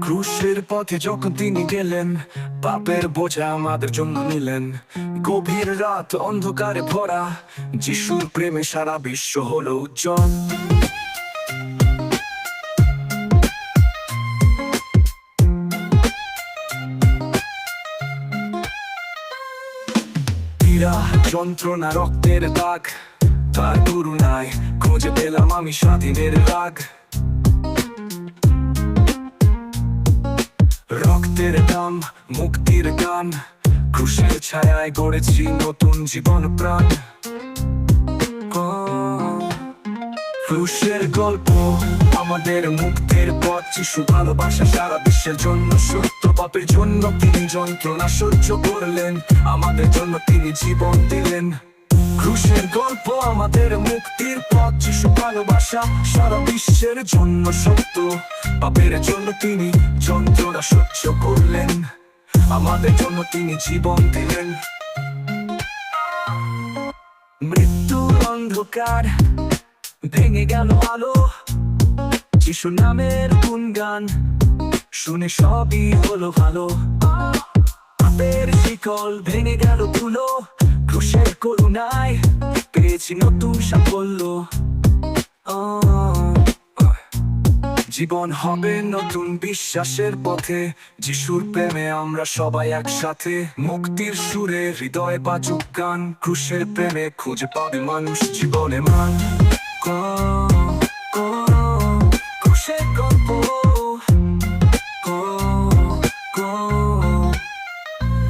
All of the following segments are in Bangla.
ক্রুশের পথে যখন তিনি গেলেন, পাপের বোঝা আমাদের জন্য নিলেন। গভীর রাত অন্ধকারে ভরা, যিশুর প্রেমে সারা বিশ্ব হলো উজ্জ্বল। যন্ত্রণা, রক্তের দাগ, তার করুণায় খুঁজে পেলাম আমি স্বাধীনের রাগ। রক্তের দাম, মুক্তির গান। ক্রুশের ছায়ায় গড়েছি নতুন জীবন প্রাণ ক্রুশের গল্প, আমাদের মুক্তির পথ। শিশু ভালোবাসা সারা বিশ্বের জন্য সত্য। পাপের জন্য তিনি যন্ত্রণা সহ্য করলেন। আমাদের জন্য তিনি জীবন দিলেন। ক্রুশের গল্প আমাদের মুক্তির পথ। যিশু ভালোবাসা সারা বিশ্বের জন্য সত্য। পাপের জন্য তিনি যন্ত্রণা সহ্য করলেন। আমাদের জন্য তিনি জীবন দিলেন। মৃত্যুর অন্ধকার ভেঙে গেল আলো। যিশু নামের গুণগান শুনে সবই হলো ভালো। পাপের শিকল ভেঙে গেল ধুলো, ক্রুশের করুণায় পেয়েছি নতুন সাফল্য। জীবন হবে নতুন বিশ্বাসের পথে। যিশুর প্রেমে আমরা সবাই একসাথে। মুক্তির সুরে হৃদয়ে বাজুক গান, ক্রুশের প্রেমে খুঁজে পাবে মানুষ জীবনে মান। ক্রুশের গল্প।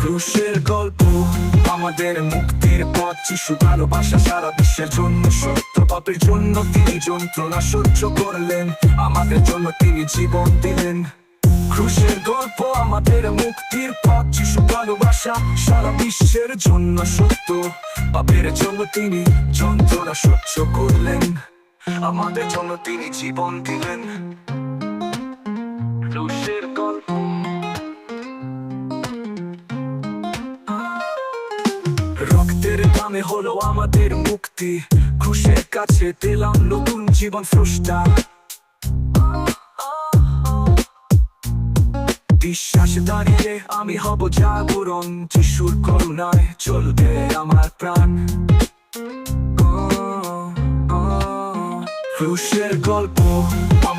ক্রুশের গল্প। আমাদের মুক্তির পথ যিশু ভালোবাসা সারা বিশ্বের জন্য সত্য পাপের জন্য তিনি যন্ত্রণা সহ্য করলেন। আমাদের জন্য তিনি জীবন দিলেন। ক্রুশের গল্প, আমাদের মুক্তির পথ যিশু ভালোবাসা সারা বিশ্বের জন্য সত্য পাপের জন্য তিনি যন্ত্রণা সহ্য করলেন। আমাদের জন্য তিনি জীবন দিলেন। রক্তের দামে হলো আমাদের মুক্তি। খুশের কাছে পেলাম নতুন জীবন স্রষ্টা। বিশ্বাস দাঁড়িয়ে আমি হব জাগরণ, যিশুর করুণায় চলবে আমার প্রাণ। ক্রুশের গল্প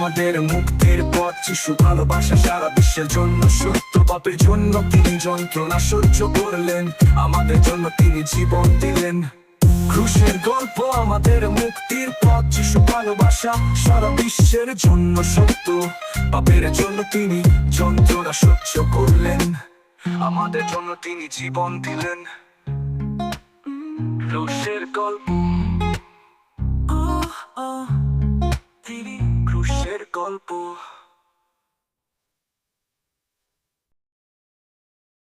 আমাদের মুক্তির পথ, শিশু ভালোবাসা সারা বিশ্বের জন্য সত্য। পাপের জন্য তিনি যন্ত্রণা সহ্য করলেন, আমাদের জন্য তিনি জীবন দিলেন। ক্রুশের গল্প আমাদের মুক্তির পথ যিশু ভালোবাসা সারা বিশ্বের জন্য সত্য। পাপের জন্য তিনি যন্ত্রণা সহ্য করলেন, আমাদের জন্য তিনি জীবন দিলেন। ক্রুশের গল্প গল্প